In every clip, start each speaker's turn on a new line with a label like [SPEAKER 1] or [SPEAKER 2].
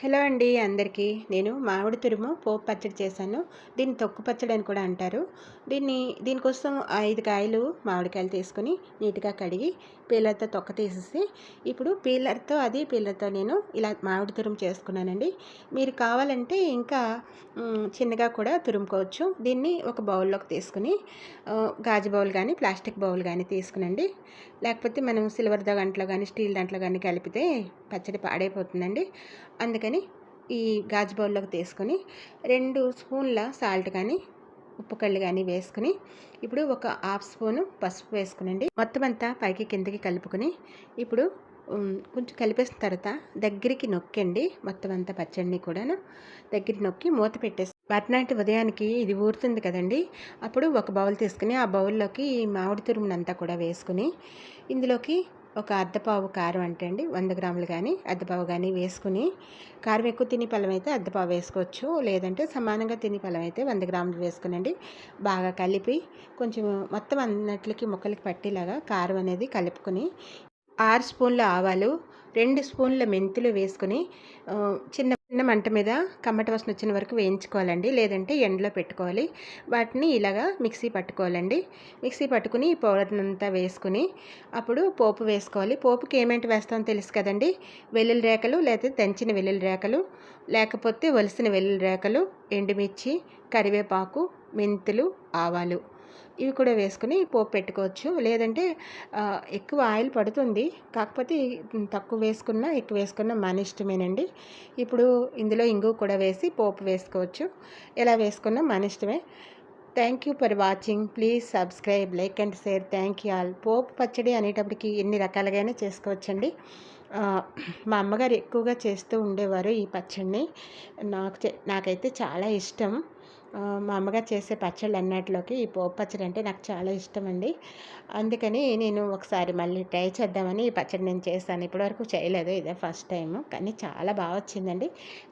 [SPEAKER 1] Hello అండి అందరికీ. నేను మామిడి తురుము పోపు పచ్చడి చేశాను. దీన్ని తొక్కు పచ్చడి అని కూడా అంటారు. దీన్ని దీనికోసం ఐదు కాయలు మామిడికాయలు తీసుకొని నీట్గా కడిగి పీలర్తో తొక్క తీసేసి ఇప్పుడు పీలర్తో అది పీలర్తో నేను ఇలా మామిడి తురుము చేసుకున్నానండి. మీరు కావాలంటే ఇంకా చిన్నగా కూడా తురుముకోవచ్చు. దీన్ని ఒక బౌల్లోకి తీసుకుని గాజు బౌల్ కానీ ప్లాస్టిక్ బౌల్ కానీ తీసుకునండి. లేకపోతే మనం సిల్వర్ దాంట్లో కానీ స్టీల్ దాంట్లో కానీ కలిపితే పచ్చడి పాడైపోతుందండి. అందుకని ఈ గాజు బౌల్లోకి తీసుకొని రెండు స్పూన్ల సాల్ట్ కానీ ఉప్పు కళ్ళు కానీ వేసుకుని ఇప్పుడు ఒక హాఫ్ స్పూను పసుపు వేసుకునండి. మొత్తం అంతా పైకి కిందకి కలుపుకొని ఇప్పుడు కొంచెం కలిపేసిన తర్వాత దగ్గరికి నొక్కండి. మొత్తం అంతా పచ్చడిని కూడాను దగ్గరికి నొక్కి మూత పెట్టేసి మర్నాటి ఉదయానికి ఇది ఊరుతుంది కదండి. అప్పుడు ఒక బౌల్ తీసుకుని ఆ బౌల్లోకి ఈ మామిడి తురుమునంతా కూడా వేసుకుని ఇందులోకి ఒక అద్దపావు కారం అంటే అండి వంద గ్రాములు కానీ అద్దపావు కానీ వేసుకుని కారం ఎక్కువ తిని పళ్ళం అయితే అద్దపావు వేసుకోవచ్చు. లేదంటే సమానంగా తిని పళ్ళం అయితే వంద గ్రాములు వేసుకునండి. బాగా కలిపి కొంచెం మొత్తం అన్నట్లకి ముక్కలకి పట్టేలాగా కారం అనేది కలుపుకొని ఆరు స్పూన్ల ఆవాలు రెండు స్పూన్ల మెంతులు వేసుకుని చిన్న చిన్న మంట మీద కమ్మటి వాసన వచ్చిన వరకు వేయించుకోవాలండి. లేదంటే ఎండలో పెట్టుకోవాలి. వాటిని ఇలాగా మిక్సీ పట్టుకోవాలండి. మిక్సీ పట్టుకుని పౌడర్ అంతా వేసుకుని అప్పుడు పోపు వేసుకోవాలి. పోపుకి ఏమేంటి వేస్తామో తెలుసు కదండి? వెల్లుల్లి రేఖలు లేకపోతే దంచిన వెల్లుల్లి రేఖలు లేకపోతే వలసిన వెల్లుల్లి రేఖలు ఎండుమిర్చి కరివేపాకు మెంతులు ఆవాలు. ఇవి కూడా వేసుకుని పోపు పెట్టుకోవచ్చు. లేదంటే ఎక్కువ ఆయిల్ పడుతుంది. కాకపోతే తక్కువ వేసుకున్నా ఎక్కువ వేసుకున్నా మన ఇష్టమేనండి. ఇప్పుడు ఇందులో ఇంగు కూడా వేసి పోపు వేసుకోవచ్చు. ఎలా వేసుకున్నా మన ఇష్టమే. Thank you for watching please subscribe like and share thank you all పోపు పచ్చడి అనేటప్పటికి ఎన్ని రకాలుగానే చేసుకోవచ్చండి. మా అమ్మగారు ఎక్కువగా చేస్తూ ఉండేవారు ఈ పచ్చడిని. నాకు నాకైతే చాలా ఇష్టం. మా అమ్మగారు చేసే పచ్చళ్ళు అన్నట్లోకి ఈ పోపు పచ్చడి అంటే నాకు చాలా ఇష్టం అండి అందుకని నేను ఒకసారి మళ్ళీ ట్రై చేద్దామని ఈ పచ్చడి నేను చేస్తాను ఇప్పటివరకు చేయలేదు ఇదే ఫస్ట్ టైం కానీ చాలా బాగా వచ్చిందండి.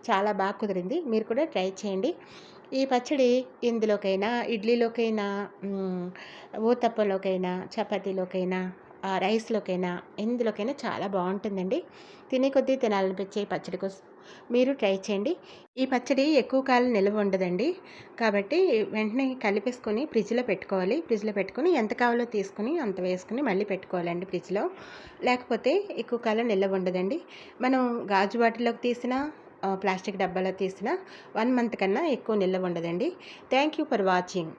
[SPEAKER 1] చాలా బాగా కుదిరింది. మీరు కూడా ట్రై చేయండి. ఈ పచ్చడి ఇందులోకైనా ఇడ్లీలోకైనా ఊతప్పలోకైనా చపాతీలోకైనా రైస్లోకైనా ఎందులోకైనా చాలా బాగుంటుందండి తినే కొద్దీ తినాలనిపించే పచ్చడి కోసం మీరు ట్రై చేయండి. ఈ పచ్చడి ఎక్కువ కాలం నిల్వ ఉండదండి. కాబట్టి వెంటనే కలిపేసుకొని ఫ్రిడ్జ్లో పెట్టుకోవాలి. ఫ్రిడ్జ్లో పెట్టుకొని ఎంత కావాలో తీసుకుని అంత వేసుకుని మళ్ళీ పెట్టుకోవాలండి ఫ్రిడ్జ్లో. లేకపోతే ఎక్కువ కాలం నిల్వ ఉండదండి. మనం గాజు బాటిల్లోకి తీసిన ప్లాస్టిక్ డబ్బాలో తీసిన వన్ మంత్ కన్నా ఎక్కువ నిల్వ ఉండదండి. Thank you for watching.